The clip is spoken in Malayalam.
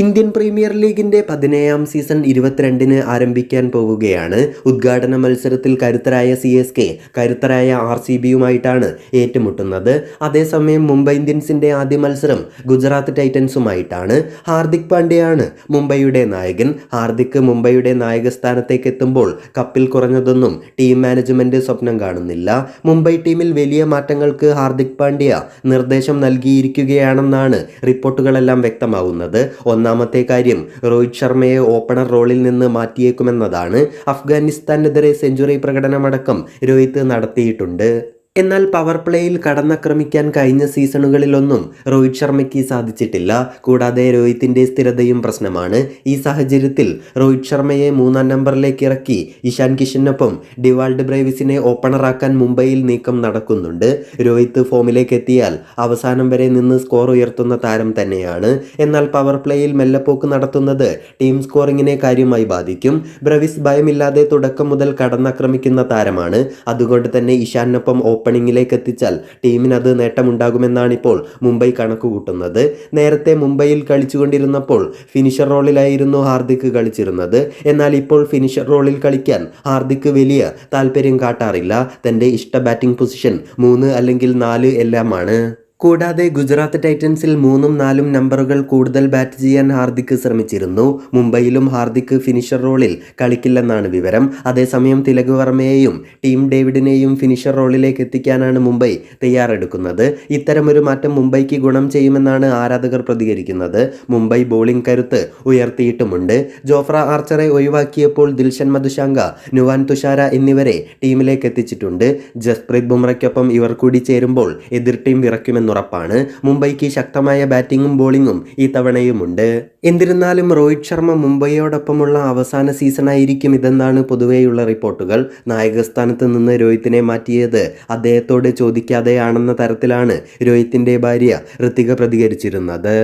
ഇന്ത്യൻ പ്രീമിയർ ലീഗിന്റെ പതിനേഴാം സീസൺ ഇരുപത്തിരണ്ടിന് ആരംഭിക്കാൻ പോവുകയാണ്. ഉദ്ഘാടന മത്സരത്തിൽ കരുത്തരായ സി എസ് കെ കരുത്തരായ ആർ സി ബിയുമായിട്ടാണ് ഏറ്റുമുട്ടുന്നത്. അതേസമയം മുംബൈ ഇന്ത്യൻസിന്റെ ആദ്യ മത്സരം ഗുജറാത്ത് ടൈറ്റൻസുമായിട്ടാണ്. ഹാർദിക് പാണ്ഡ്യയാണ് മുംബൈയുടെ നായകൻ. ഹാർദിക് മുംബൈയുടെ നായക സ്ഥാനത്തേക്ക് എത്തുമ്പോൾ കപ്പിൽ കുറഞ്ഞതൊന്നും ടീം മാനേജ്മെന്റ് സ്വപ്നം കാണുന്നില്ല. മുംബൈ ടീമിൽ വലിയ മാറ്റങ്ങൾക്ക് ഹാർദിക് പാണ്ഡ്യ നിർദ്ദേശം നൽകിയിരിക്കുകയാണെന്നാണ് റിപ്പോർട്ടുകളെല്ലാം വ്യക്തമാവുന്നത്. ഒന്നാമത്തെ കാര്യം രോഹിത് ശർമ്മയെ ഓപ്പണർ റോളിൽ നിന്ന് മാറ്റിയേക്കുമെന്നതാണ് അഫ്ഗാനിസ്ഥാനെതിരെ സെഞ്ചുറി പ്രകടനമടക്കം രോഹിത് നടത്തിയിട്ടുണ്ട്. എന്നാൽ പവർ പ്ലേയിൽ കടന്നാക്രമിക്കാൻ കഴിഞ്ഞ സീസണുകളിലൊന്നും രോഹിത് ശർമ്മയ്ക്ക് സാധിച്ചിട്ടില്ല. കൂടാതെ രോഹിത്തിന്റെ സ്ഥിരതയും പ്രശ്നമാണ്. ഈ സാഹചര്യത്തിൽ രോഹിത് ശർമ്മയെ മൂന്നാം നമ്പറിലേക്ക് ഇറക്കി ഇഷാൻ കിഷനൊപ്പം ഡിവാൾഡ് ബ്രേവിസിനെ ഓപ്പണറാക്കാൻ മുംബൈയിൽ നീക്കം നടക്കുന്നുണ്ട്. രോഹിത് ഫോമിലേക്ക് എത്തിയാൽ അവസാനം വരെ നിന്ന് സ്കോർ ഉയർത്തുന്ന താരം തന്നെയാണ്. എന്നാൽ പവർ പ്ലേയിൽ മെല്ലപ്പോക്ക് നടത്തുന്നത് ടീം സ്കോറിങ്ങിനെ കാര്യമായി ബാധിക്കും. ബ്രവിസ് ഭയമില്ലാതെ തുടക്കം മുതൽ കടന്നാക്രമിക്കുന്ന താരമാണ്. അതുകൊണ്ട് തന്നെ ഇഷാനൊപ്പം ഓപ്പണിങ്ങിലേക്ക് എത്തിച്ചാൽ ടീമിന് അത് നേട്ടമുണ്ടാകുമെന്നാണ് ഇപ്പോൾ മുംബൈ കണക്കുകൂട്ടുന്നത്. നേരത്തെ മുംബൈയിൽ കളിച്ചുകൊണ്ടിരുന്നപ്പോൾ ഫിനിഷർ റോളിലായിരുന്നു ഹാർദിക് കളിച്ചിരുന്നത്. എന്നാൽ ഇപ്പോൾ ഫിനിഷർ റോളിൽ കളിക്കാൻ ഹാർദിക് വലിയ താല്പര്യം കാട്ടാറില്ല. തന്റെ ഇഷ്ട ബാറ്റിംഗ് പൊസിഷൻ മൂന്ന് അല്ലെങ്കിൽ നാല് എല്ലാമാണ്. കൂടാതെ ഗുജറാത്ത് ടൈറ്റൻസിൽ മൂന്നും നാലും നമ്പറുകൾ കൂടുതൽ ബാറ്റ് ചെയ്യാൻ ഹാർദിക് ശ്രമിച്ചിരുന്നു. മുംബൈയിലും ഹാർദിക് ഫിനിഷർ റോളിൽ കളിക്കില്ലെന്നാണ് വിവരം. അതേസമയം തിലക് വർമ്മയെയും ടീം ഡേവിഡിനെയും ഫിനിഷർ റോളിലേക്ക് എത്തിക്കാനാണ് മുംബൈ തയ്യാറെടുക്കുന്നത്. ഇത്തരമൊരു മാറ്റം മുംബൈക്ക് ഗുണം ചെയ്യുമെന്നാണ് ആരാധകർ പ്രതികരിക്കുന്നത്. മുംബൈ ബോളിംഗ് കരുത്ത് ഉയർത്തിയിട്ടുമുണ്ട്. ജോഫ്ര ആർച്ചറെ ഒഴിവാക്കിയപ്പോൾ ദിൽഷൻ മധുശാങ്ക നുവാൻ തുഷാര എന്നിവരെ ടീമിലേക്ക് എത്തിച്ചിട്ടുണ്ട്. ജസ്പ്രീത് ബുംറയ്ക്കൊപ്പം ഇവർ കൂടി ചേരുമ്പോൾ എതിർ ടീം വിറയ്ക്കുമെന്നുറപ്പാണ് മുംബൈക്ക് ശക്തമായ ബാറ്റിംഗും ഈ തവണയുമുണ്ട്. എന്നിരുന്നാലും രോഹിത് ശർമ്മ മുംബൈയോടൊപ്പമുള്ള അവസാന സീസണായിരിക്കും ഇതെന്നാണ് പൊതുവെയുള്ള റിപ്പോർട്ടുകൾ. നായകസ്ഥാനത്ത് നിന്ന് രോഹിത്തിനെ മാറ്റിയത് അദ്ദേഹത്തോട് ചോദിക്കാതെയാണെന്ന തരത്തിലാണ് രോഹിത്തിന്റെ ഭാര്യ ഋത്തിക പ്രതികരിച്ചിരുന്നത്.